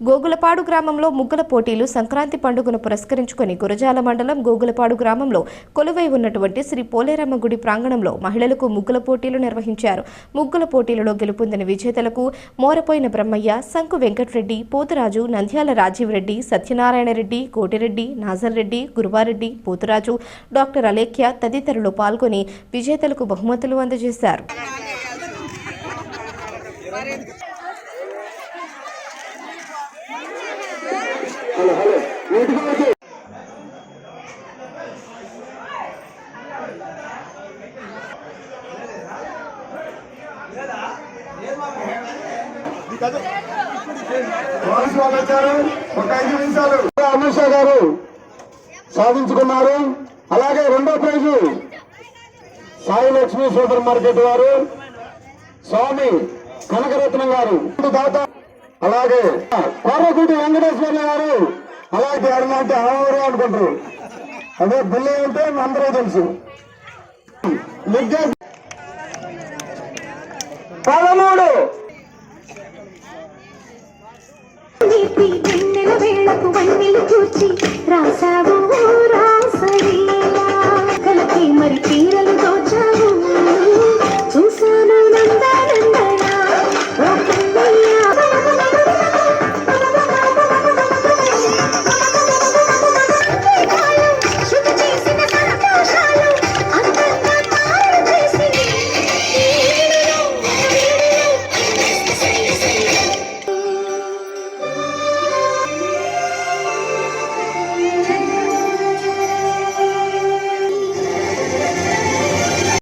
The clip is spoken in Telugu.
గోగులపాడు గ్రామంలో ముగ్గుల పోటీలు సంక్రాంతి పండుగను పురస్కరించుకొని గురజాల మండలం గోగులపాడు గ్రామంలో కొలువై ఉన్నటువంటి శ్రీ పోలేరమ్మ గుడి ప్రాంగణంలో మహిళలకు ముగ్గుల పోటీలు నిర్వహించారు. ముగ్గుల పోటీలలో గెలుపొందిన విజేతలకు మోరపోయిన బ్రహ్మయ్య శంకు వెంకటరెడ్డి పోతురాజు నంద్యాల రాజీవ్ రెడ్డి సత్యనారాయణ రెడ్డి కోటిరెడ్డి నాజర్ రెడ్డి గురువారెడ్డి పోతురాజు డాక్టర్ అలేఖ్య తదితరులు పాల్గొని విజేతలకు బహుమతులు అందజేశారు. Hello hello. ఒక ఐదు నిమిషాలు. అమిత్ షా గారు సాధించుకున్నారు. అలాగే రెండో prize Sai Lakshmi super market వారు స్వామి కనకరత్నం గారు. దాత అలాగే కోరకూటి వెంకటేశ్వర్ల గారు అలాగే అరుణ అంటే ఆవరు అనుకుంటారు. అదే బిల్లి అంటే అందరూ తెలుసు. పదమూడు. వెన్నెల వేళకు వన్నెలు కూర్చి